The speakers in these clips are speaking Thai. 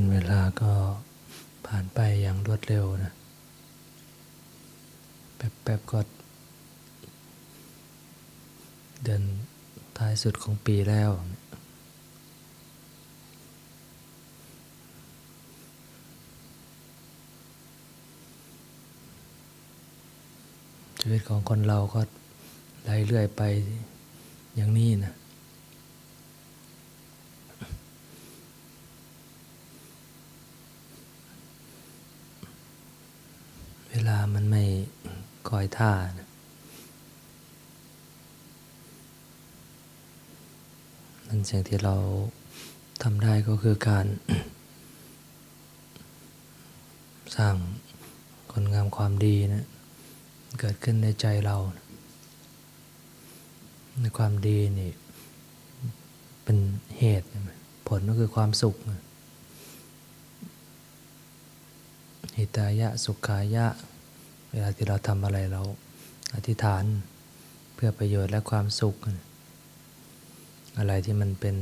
วันเวลาก็ผ่านไปอย่างรวดเร็วนะ แป๊บๆก็เดือนท้ายสุดของปีแล้ว ชีวิตของคนเราก็ไหลเรื่อยไปอย่างนี้นะ เวลามันไม่ คอยท่านะนั่นสิ่งที่เราทำได้ก็คือการ สร้างคนงามความดีนะเกิดขึ้นในใจเรา ในความดีนี่เป็นเหตุ ผลก็คือความสุขหิตายะ สุขายะ เวลาที่เราทำอะไรเราอธิษฐานเพื่อประโยชน์และความสุข อะไรที่มันเป็น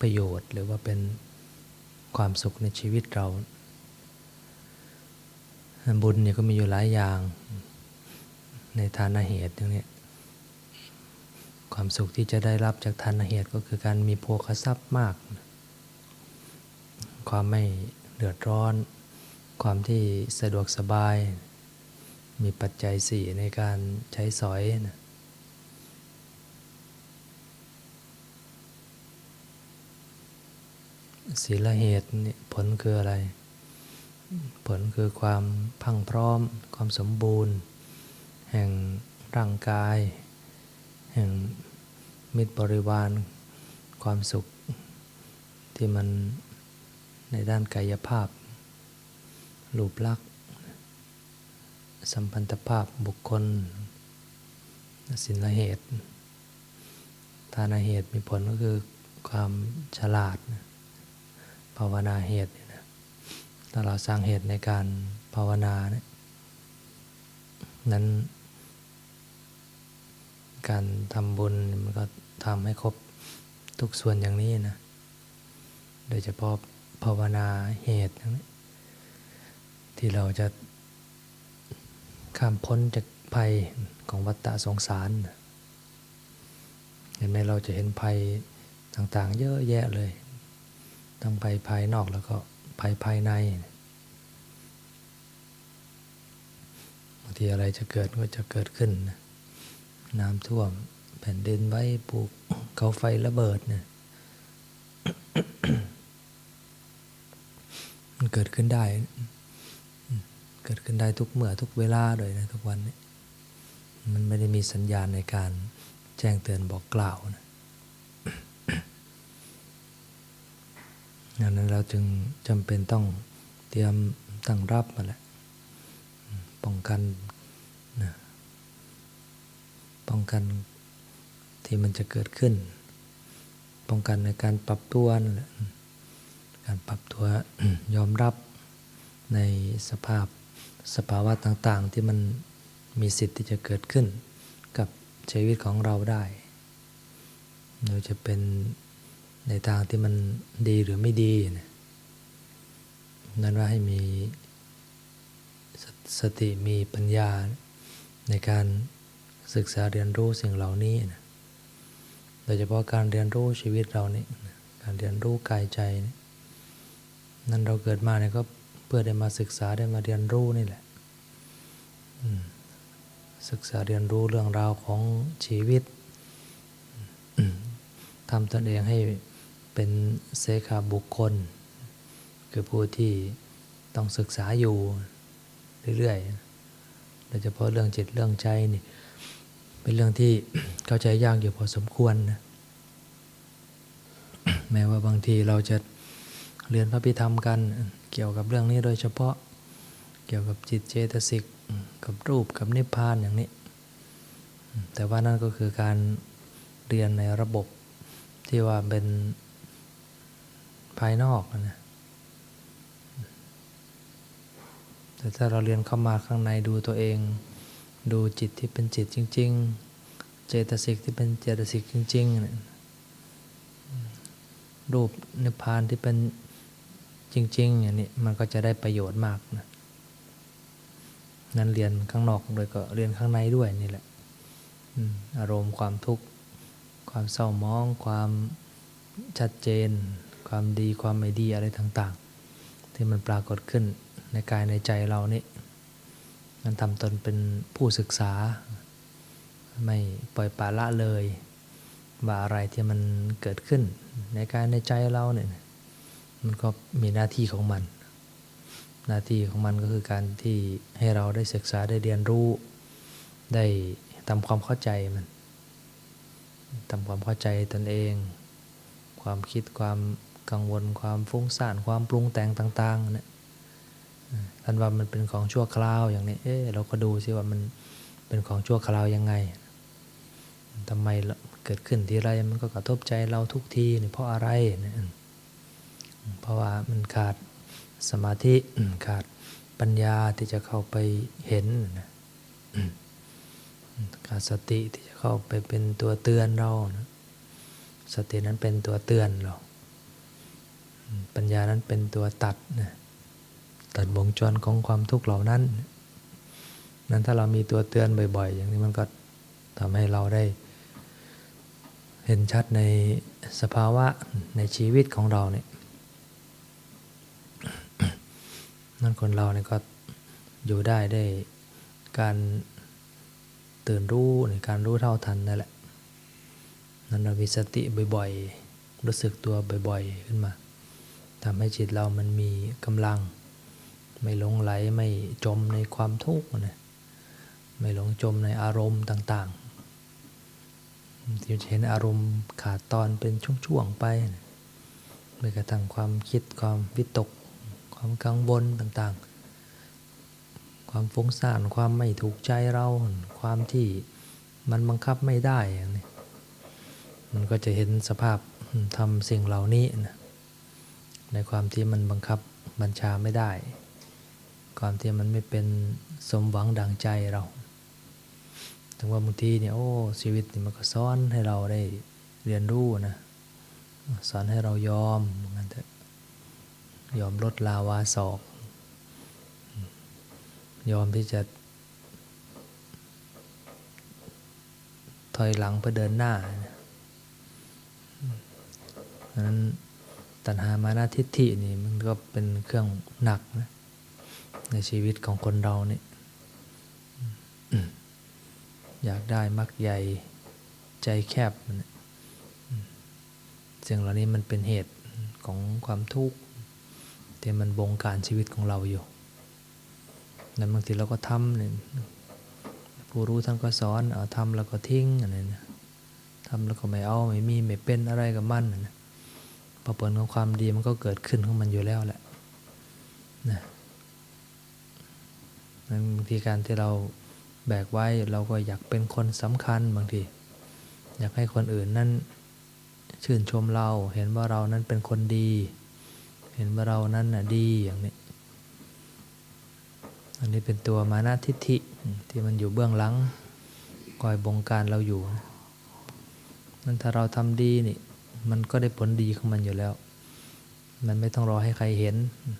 ประโยชน์หรือว่าเป็นความสุขในชีวิตเรา บุญเนี่ยก็มีอยู่หลายอย่าง ในทานเหตุอย่างนี้ความสุขที่จะได้รับจากทานเหตุก็คือการมีโภคทรัพย์มาก ความไม่เดือดร้อน ความที่สะดวกสบาย มีปัจจัยสี่ในการใช้สอยนะศีลเหตุนี่ผลคืออะไร ผลคือความพังพร้อม ความสมบูรณ์ แห่งร่างกาย แห่งมิตรบริวาร ความสุขที่มันในด้านกายภาพรูปลักษณ์ สัมพันธภาพบุคคลสินะเหตุ ทานเหตุมีผลก็คือความฉลาด ภาวนาเหตุนะถ้าเราสร้างเหตุในการภาวนาเนี่ยนั้น การทำบุญมันก็ทำให้ครบทุกส่วนอย่างนี้นะ โดยเฉพาะภาวนาเหตุที่เราจะ ข้ามพ้นจากภัยของวัฏฏะสงสาร เห็นไหมเราจะเห็นภัยต่างๆ เยอะแยะเลย ทั้งภัยภายนอกแล้วก็ภัยภายในบางทีอะไรจะเกิดก็จะเกิดขึ้น น้ำท่วมแผ่นดินไหวปลูกเขาไฟระเบิดเนี่ยมันเกิดขึ้นได้ เกิดขึ้นได้ทุกเมื่อทุกเวลาเลยนะทุกวันนี้ มันไม่ได้มีสัญญาณในการแจ้งเตือนบอกกล่าวนะดังนั้นเราจึงจำเป็นต้องเตรียมตั้งรับมาแหละป้องกันนะป้องกันที่มันจะเกิดขึ้น ป้องกันในการปรับตัวนั่นแหละการปรับตัวยอมรับในสภาพ สภาวะต่างๆ ที่มันมีสิทธิ์ที่จะเกิดขึ้นกับชีวิตของเราได้โดยจะเป็นในทางที่มันดีหรือไม่ดีนะนั้นว่าให้มีสสติมีปัญญาในการศึกษาเรียนรู้สิ่งเหล่านี้นะโดยเฉพาะการเรียนรู้ชีวิตเรานี่การเรียนรู้กายใจ นั่นเราเกิดมาเนี่ยก็ เพื่อได้มาศึกษาได้มาเรียนรู้นี่แหละศึกษาเรียนรู้เรื่องราวของชีวิตทำตนเองให้เป็นเสขาบุคคล คือผู้ที่ต้องศึกษาอยู่เรื่อยๆ โดยเฉพาะเรื่องจิตเรื่องใจนี่เป็นเรื่องที่เข้าใจยากอยู่พอสมควรนะแม้ว่าบางทีเราจะเรียนพระพิธรรมกัน เกี่ยวกับเรื่องนี้โดยเฉพาะ เกี่ยวกับจิตเจตสิกกับรูปกับนิพพานอย่างนี้ แต่ว่านั่นก็คือการเรียนในระบบที่ว่าเป็นภายนอกนะแต่ถ้าเราเรียนเข้ามาข้างในดูตัวเอง ดูจิตที่เป็นจิตจริง ๆ เจตสิกที่เป็นเจตสิกจริงๆรูปนิพพานที่เป็น จริงๆอย่างนี้มันก็จะได้ประโยชน์มากนะนั้นเรียนข้างนอกโดยก็เรียนข้างในด้วยนี่แหละอารมณ์ความทุกข์ ความเศร้ามอง ความชัดเจน ความดีความไม่ดีอะไรต่าง ๆ ที่มันปรากฏขึ้นในกายในใจเรานี่มันทำตนเป็นผู้ศึกษา ไม่ปล่อยปละละเลย ว่าอะไรที่มันเกิดขึ้นในกายในใจเราเนี่ย มันก็มีหน้าที่ของมัน หน้าที่ของมันก็คือการที่ให้เราได้ศึกษาได้เรียนรู้ ได้ทำความเข้าใจมันทำความเข้าใจตนเอง ความคิดความกังวลความฟุ้งซ่านความปรุงแต่งต่างๆเนี่ยท่านว่ามันเป็นของชั่วคราวอย่างนี้เอ๊เราก็ดูสิว่ามันเป็นของชั่วคราวยังไงทำไมเกิดขึ้นทีไรมันก็กระทบใจเราทุกทีนี่เพราะอะไรเนี่ย เพราะว่ามันขาดสมาธิขาดปัญญาที่จะเข้าไปเห็นนะขาดสติที่จะเข้าไปเป็นตัวเตือนเรานะสตินั้นเป็นตัวเตือนเรา ปัญญานั้นเป็นตัวตัดนะตัดวงจรของความทุกข์เหล่านั้น นั้นถ้าเรามีตัวเตือนบ่อย ๆ อย่างนี้มันก็ทำให้เราได้ เห็นชัดในสภาวะในชีวิตของเราเนี่ย นั่นคนเราเนี่ยก็อยู่ได้ได้การตื่นรู้ในการรู้เท่าทันนั่นแหละ นั่นเรามีสติบ่อยๆ รู้สึกตัวบ่อยๆ ขึ้นมาทำให้จิตเรามันมีกำลัง ไม่หลงไหลไม่จมในความทุกข์นะไม่หลงจมในอารมณ์ต่างๆที่จะเห็นอารมณ์ขาดตอนเป็นช่วงๆไปนะไม่กระทั่งความคิดความวิตก ความกังวลต่างๆ ความฟุ้งซ่านความไม่ถูกใจเรา ความที่มันบังคับไม่ได้อย่างนี้มันก็จะเห็นสภาพทำสิ่งเหล่านี้นะในความที่มันบังคับบัญชาไม่ได้ ความที่มันไม่เป็นสมหวังดังใจเรา ถึงว่าบางทีเนี่ยโอ้ชีวิตนี่มันก็สอนให้เราได้เรียนรู้นะสอนให้เรายอมเหมือนกันเถอะ ยอมลดลาวาศอก ยอมที่จะถอยหลังเพื่อเดินหน้านะนั้นตัณหามานาทิฏฐินี่มันก็เป็นเครื่องหนักนะในชีวิตของคนเราเนี่ยอยากได้มักใหญ่ใจแคบสิ่งเหล่านี้มันเป็นเหตุของความทุกข์ ที่มันบงการชีวิตของเราอยู่นั้นบางทีเราก็ทำเนี่ยผู้รู้ท่านก็สอนเอาทำแล้วก็ทิ้งอะไรนะทำแล้วก็ไม่เอาไม่มีไม่เป็นอะไรกับมันนะพอผลของความดีมันก็เกิดขึ้นของมันอยู่แล้วแหละนะนั้นบางทีการที่เราแบกไว้เราก็อยากเป็นคนสำคัญบางที อยากให้คนอื่นนั้นชื่นชมเราเห็นว่าเรานั้นเป็นคนดี เห็นว่าเรานั้นน่ะดีอย่างนี้ อันนี้เป็นตัวมานาทิฐิที่มันอยู่เบื้องหลังคอยบงการเราอยู่นั้นถ้าเราทำดีนี่มันก็ได้ผลดีของมันอยู่แล้ว มันไม่ต้องรอให้ใครเห็น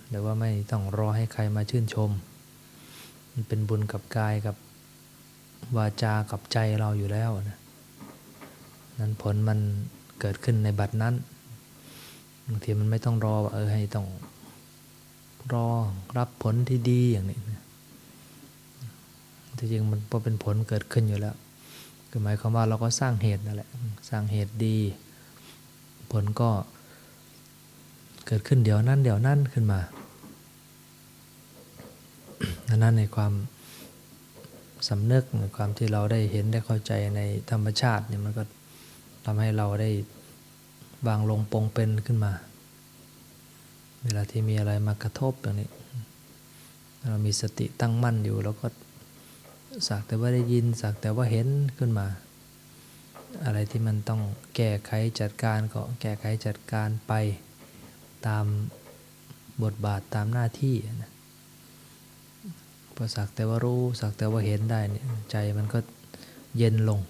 หรือว่าไม่ต้องรอให้ใครมาชื่นชม มันเป็นบุญกับกายกับวาจากับใจเราอยู่แล้วนะนั้นผลมันเกิดขึ้นในบัดนั้น บางทีมันไม่ต้องรอว่าเออให้ต้องรอรับผลที่ดีอย่างนี้ที่จริงมันพอเป็นผลเกิดขึ้นอยู่แล้วคือหมายความว่าเราก็สร้างเหตุนั่นแหละสร้างเหตุดี ผลก็เกิดขึ้นเดี๋ยวนั้นเดี๋ยวนั้นขึ้นมานั่นในความสำนึกในความที่เราได้เห็นได้เข้าใจในธรรมชาติเนี่ยมันก็ทำให้เราได้ วางลงปงเป็นขึ้นมา เวลาที่มีอะไรมากระทบอย่างนี้ เรามีสติตั้งมั่นอยู่แล้วก็สักแต่ว่าได้ยินสักแต่ว่าเห็นขึ้นมา อะไรที่มันต้องแก้ไขจัดการก็แก้ไขจัดการไปตามบทบาทตามหน้าที่นะพอสักแต่ว่ารู้สักแต่ว่าเห็นได้เนี่ยใจมันก็เย็นลง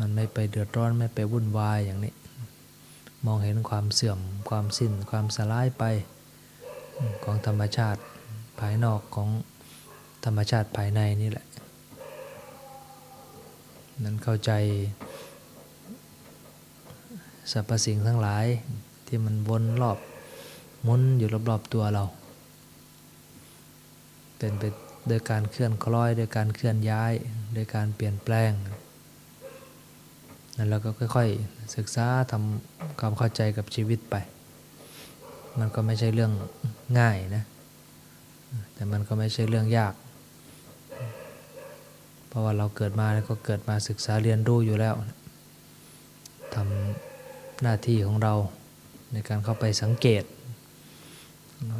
มันไม่ไปเดือดร้อนไม่ไปวุ่นวายอย่างนี้ มองเห็นความเสื่อม ความสิ้น ความสลายไปของธรรมชาติภายนอกของธรรมชาติภายในนี่แหละ นั้นเข้าใจสรรพสิ่งทั้งหลายที่มันวนรอบมุนอยู่รอบๆตัวเรา เป็นไปโดยการเคลื่อนคล้อยโดยการเคลื่อนย้ายโดยการเปลี่ยนแปลง นั้นเราก็ค่อยๆศึกษาทำความเข้าใจกับชีวิตไป มันก็ไม่ใช่เรื่องง่ายนะ แต่มันก็ไม่ใช่เรื่องยาก เพราะว่าเราเกิดมาแล้วก็เกิดมาศึกษาเรียนรู้อยู่แล้วทำหน้าที่ของเราในการเข้าไปสังเกต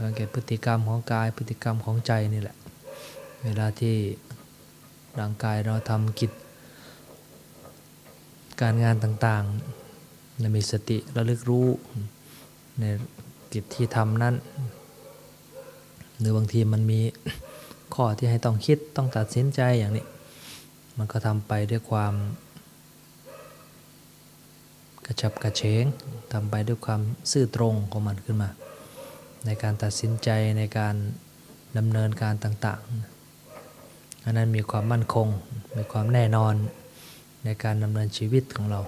สังเกตพฤติกรรมของกายพฤติกรรมของใจนี่แหละ เวลาที่ร่างกายเราทำกิจ การงานต่างๆ มีสติระลึกรู้ในกิจที่ทำนั้น หรือบางทีมันมีข้อที่ให้ต้องคิดต้องตัดสินใจอย่างนี้ มันก็ทำไปด้วยความกระชับกระเฉงทำไปด้วยความซื่อตรงของมันขึ้นมา ในการตัดสินใจในการดำเนินการต่างๆอันนั้นมีความมั่นคง มีความแน่นอน ในการดำเนินชีวิตของเรา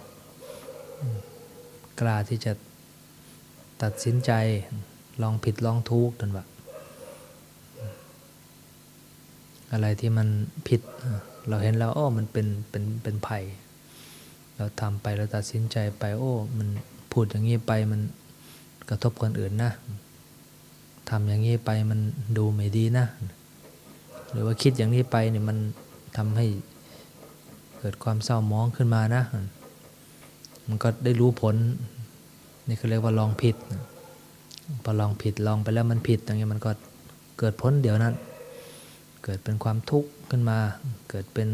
กล้าที่จะตัดสินใจลองผิดลองทุกข์นั่นว่าอะไรที่มันผิดเราเห็นแล้วโอ้มันเป็นเป็นเป็นภัย เราทำไปเราตัดสินใจไปโอ้มันพูดอย่างนี้ไปมันกระทบคนอื่นนะทำอย่างนี้ไปมันดูไม่ดีนะ หรือว่าคิดอย่างนี้ไปเนี่ยมันทำให้ เกิดความเศร้ามองขึ้นมานะ มันก็ได้รู้ผล นี่เขาเรียกว่าลองผิดพอลองผิดลองไปแล้วมันผิดอย่างเงี้ยมันก็เกิดผลเดี๋ยวนั้น เกิดเป็นความทุกข์ขึ้นมา เกิดเป็น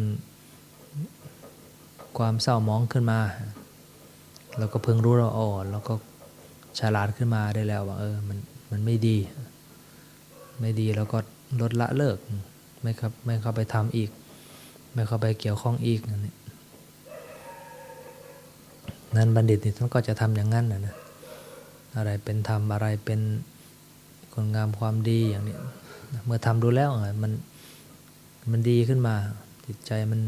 ความเศร้ามองขึ้นมาเราก็เพิ่งรู้เราอ๋อเราก็ฉลาดขึ้นมาได้แล้วว่าเออมันมันไม่ดี ไม่ดีแล้วก็ลดละเลิกไม่ครับไม่เข้าไปทำอีก ไม่เข้าไปเกี่ยวข้องอีกนั่นนั้นบัณฑิตนี่ท่านก็จะทำอย่างนั้นนะนะอะไรเป็นธรรมอะไรเป็นคนงามความดีอย่างนี้เมื่อทำดูแล้วมันมันดีขึ้นมา จิตใจมัน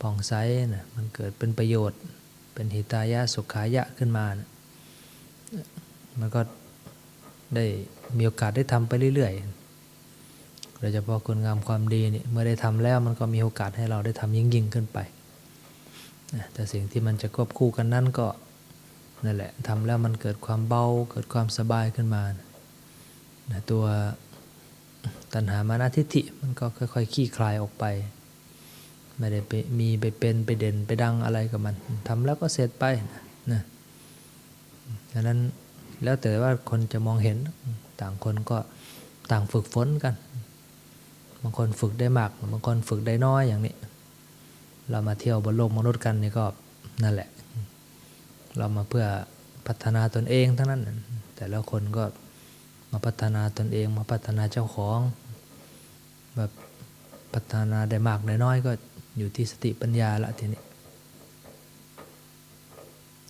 ผ่องใสนะมันเกิดเป็นประโยชน์ เป็นหิตายะสุขายะขึ้นมานะมันก็ได้มีโอกาสได้ทำไปเรื่อยๆ โดยเฉพาะคนงามความดีนี่เมื่อได้ทำแล้วมันก็มีโอกาสให้เราได้ทำยิ่งยิ่งขึ้นไป แต่สิ่งที่มันจะควบคู่กันนั่นก็นั่นแหละทำแล้วมันเกิดความเบาเกิดความสบายขึ้นมานะตัวตัณหามานาทิฏฐิมันก็ค่อยๆขี้คลายออกไป ไม่ได้ไปมีไปเป็นไปเด่นไปดังอะไรกับมันทำแล้วก็เสร็จไปนะดังนั้นแล้วแต่ว่าคนจะมองเห็นต่างคนก็ต่างฝึกฝนกัน บางคนฝึกได้มากบางคนฝึกได้น้อยอย่างนี้ เรามาเที่ยวบนโลกมนุษย์กันนี่ก็นั่นแหละ เรามาเพื่อพัฒนาตนเองทั้งนั้น แต่และคนก็มาพัฒนาตนเองมาพัฒนาเจ้าของ แบบพัฒนาได้มากได้น้อยก็อยู่ที่สติปัญญาละทีนี้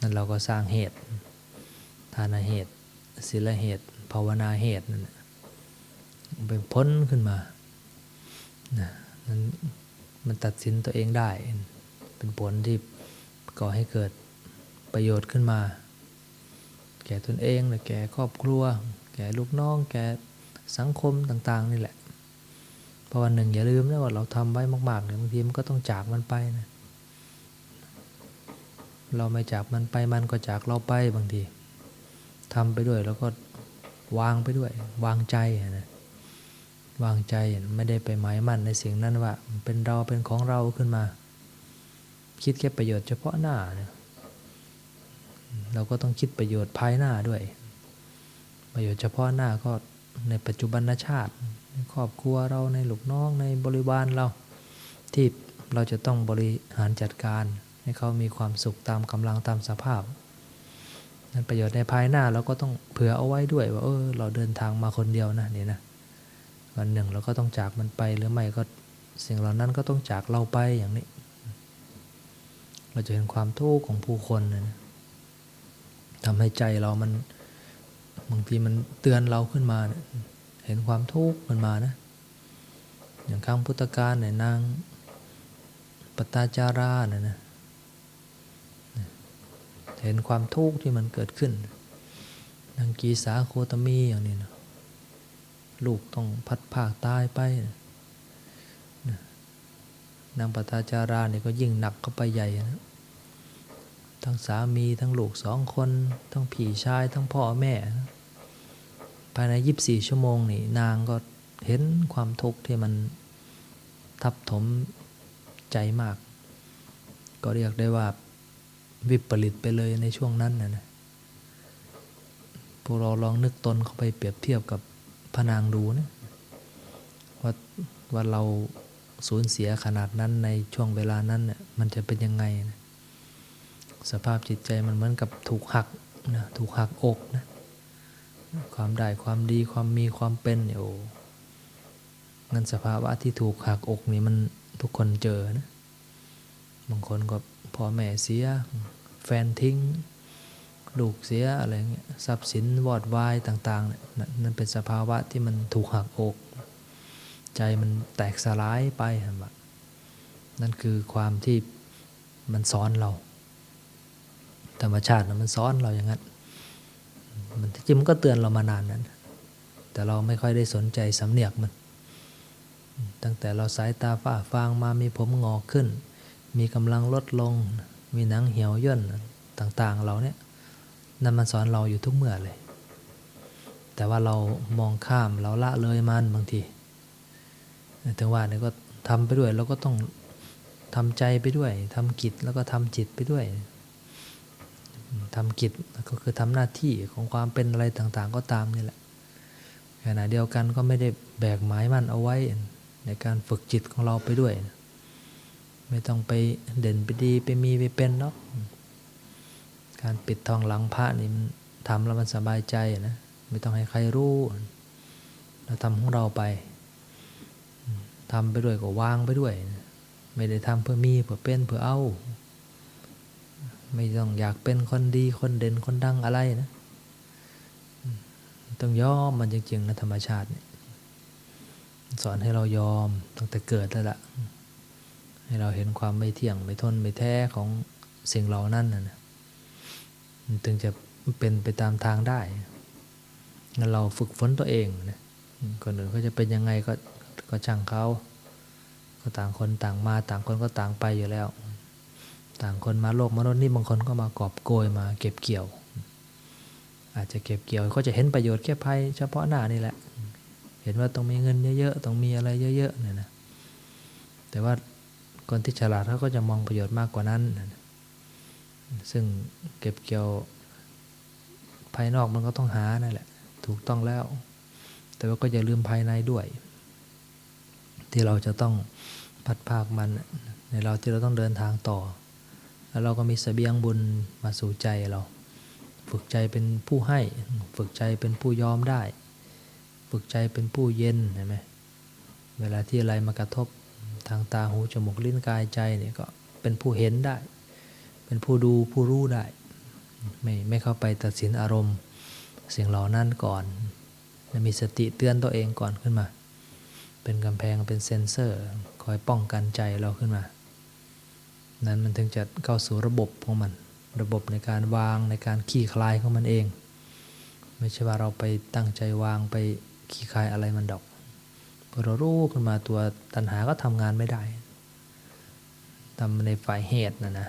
นั่นเราก็สร้างเหตุ ทานเหตุศีลเหตุ ภาวนาเหตุนั่นเป็นพ้นขึ้นมา นะนั้นมันตัดสินตัวเองได้ เป็นผลที่ก่อให้เกิดประโยชน์ขึ้นมา แก่ตนเองหรือแก่ครอบครัว แก่ลูกน้อง แก่สังคมต่างๆ นี่แหละเพราะวันหนึ่งอย่าลืมนะว่าเราทำไว้มากๆเนี่ยบางทีมันก็ต้องจากมันไปนะ เราไม่จากมันไปมันก็จากเราไปบางทีทำไปด้วยแล้วก็วางไปด้วย วางใจนะ วางใจไม่ได้ไปหมายมั่นในสิ่งนั้นว่าเป็นเราเป็นของเราขึ้นมา คิดแค่ประโยชน์เฉพาะหน้าเนี่ยเราก็ต้องคิดประโยชน์ภายหน้าด้วย ประโยชน์เฉพาะหน้าก็ในปัจจุบันชาติในครอบครัวเราในลูกน้องในบริวารเรา ที่เราจะต้องบริหารจัดการ ให้เขามีความสุขตามกำลังตามสภาพนั้นประโยชน์ในภายหน้าเราก็ต้องเผื่อเอาไว้ด้วยว่าเออเราเดินทางมาคนเดียวนะนี่นะ วันหนึ่งเราก็ต้องจากมันไปหรือไม่ก็สิ่งเหล่านั้นก็ต้องจากเราไปอย่างนี้ เราจะเห็นความทุกข์ของผู้คนนะทำให้ใจเรามันบางทีมันเตือนเราขึ้นมาเนเห็นความทุกข์มันมานะ อย่างครั้งพุทธกาลเนี่ยนางปตาจาราเนี่ยนะเห็นความทุกข์ที่มันเกิดขึ้นนางกีสาโคตมีอย่างนี้นะ ลูกต้องพัดภาคตายไปนางปตาจาราเนี่ยก็ยิ่งหนักเข้าไปใหญ่นะทั้งสามีทั้งลูกสองคน ทั้งผีชายทั้งพ่อแม่ ภายในยีิบสี่ชั่วโมงนี่นางก็เห็นความทุกข์ที่มันทับถมใจมาก ก็เรียกได้ว่าวิปริตไปเลยในช่วงนั้นนะนะพวกเราลองนึกตนเข้าไปเปรียบเทียบกับ พระนางดูนะว่าว่าเราสูญเสียขนาดนั้นในช่วงเวลานั้นเนี่ยมันจะเป็นยังไงนะสภาพจิตใจมันเหมือนกับถูกหักนะถูกหักอกนะความได้ความดีความมีความเป็นเนี่ยโอ้เงินสภาวะที่ถูกหักอกนี่มันทุกคนเจอนะบางคนก็พ่อแม่เสีย แฟนทิ้ง ลูกเสียอะไรเงี้ยทรัพย์สินวอดวายต่างๆเนี่ยนั่นเป็นสภาวะที่มันถูกหักอก ใจมันแตกสลายไปเห็นปะนั่นคือความที่มันซ้อนเรา ธรรมชาตินะมันซ้อนเราอย่างนั้นมันจริงมันก็เตือนเรามานานนั้น แต่เราไม่ค่อยได้สนใจสำเนียกมัน ตั้งแต่เราสายตาฝ้าฟางมามีผมงอกขึ้น มีกำลังลดลง มีหนังเหี่ยวย่นต่างๆเราเนี่ย นั่นมันสอนเราอยู่ทุกเมื่อเลย แต่ว่าเรามองข้ามเราละเลยมันบางทีถึงว่าเนี่ยก็ทำไปด้วยเราก็ต้องทำใจไปด้วยทำกิจแล้วก็ทำจิตไปด้วยทำกิจก็คือทำหน้าที่ของความเป็นอะไรต่างๆ ก็ตามนี่แหละขณะเดียวกันก็ไม่ได้แบกหมายมั่นเอาไว้ในการฝึกจิตของเราไปด้วย ไม่ต้องไปเด่นไปดีไปมีไปเป็นเนาะ การปิดทองหลังพระนี่ทำแล้วมันสบายใจนะไม่ต้องให้ใครรู้เราทำของเราไปทำไปด้วยก็วางไปด้วย ไม่ได้ทำเพื่อมีเพื่อเป็นเพื่อเอา ไม่ต้องอยากเป็นคนดีคนเด่นคนดังอะไรนะต้องยอมมันจริงๆนะธรรมชาติสอนให้เรายอมตั้งแต่เกิดแล้วละให้เราเห็นความไม่เที่ยงไม่ทนไม่แท้ของสิ่งเหล่านั้นนะ ถึงจะเป็นไปตามทางได้งั้นเราฝึกฝนตัวเองนะคนอื่นเขาจะเป็นยังไงก็ก็ช่างเขาก็ต่างคนต่างมาต่างคนก็ต่างไปอยู่แล้ว ต่างคนมาโลกมนุษย์นี่บางคนก็มากอบโกยมาเก็บเกี่ยว อาจจะเก็บเกี่ยวก็จะเห็นประโยชน์แค่ภายเฉพาะหน้านี่แหละ เห็นว่าต้องมีเงินเยอะๆต้องมีอะไรเยอะๆเนี่ยนะแต่ว่าคนที่ฉลาดเขาก็จะมองประโยชน์มากกว่านั้น ซึ่งเก็บเกี่ยวภายนอกมันก็ต้องหานั่นแหละ ถูกต้องแล้ว แต่ว่าก็อย่าลืมภายในด้วย ที่เราจะต้องพัดภาคมันในเราที่เราต้องเดินทางต่อ แล้วเราก็มีสเสบียงบุญมาสู่ใจเรา ฝึกใจเป็นผู้ให้ ฝึกใจเป็นผู้ยอมได้ ฝึกใจเป็นผู้เย็นเห็นไหมเวลาที่อะไรมากระทบทางตาหูจมูกลิ้นกายใจเนี่ยก็เป็นผู้เห็นได้ เป็นผู้ดูผู้รู้ได้ ไม่ไม่เข้าไปตัดสินอารมณ์สิ่งเหล่านั้นก่อนมีสติเตือนตัวเองก่อนขึ้นมา เป็นกำแพงเป็นเซนเซอร์ คอยป้องกันใจเราขึ้นมา นั้นมันถึงจะเข้าสู่ระบบของมัน ระบบในการวางในการขี้คลายของมันเอง ไม่ใช่ว่าเราไปตั้งใจวางไปขี้คลายอะไรมันดอกพอเรารู้ขึ้นมาตัวตัณหาก็ทำงานไม่ได้ทำในฝ่ายเหตุนะนะ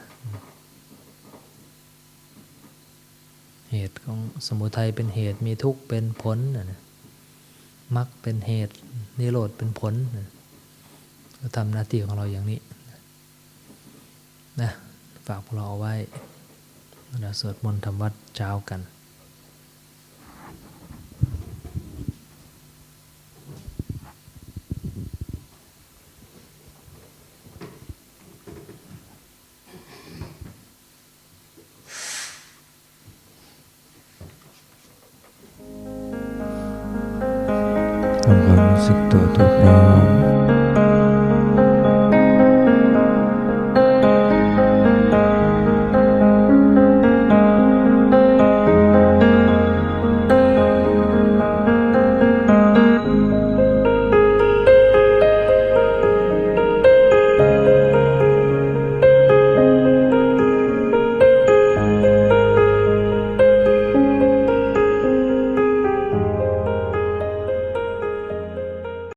เหตุของสมุทัยเป็นเหตุมีทุกข์เป็นผลนะมรรคเป็นเหตุนิโรธเป็นผลนะก็ทำหน้าที่ของเราอย่างนี้นะฝากพวกเราเอาไว้เราสวดมนต์ทำวัดเช้ากัน รู้สึกตัวตัวพร้อม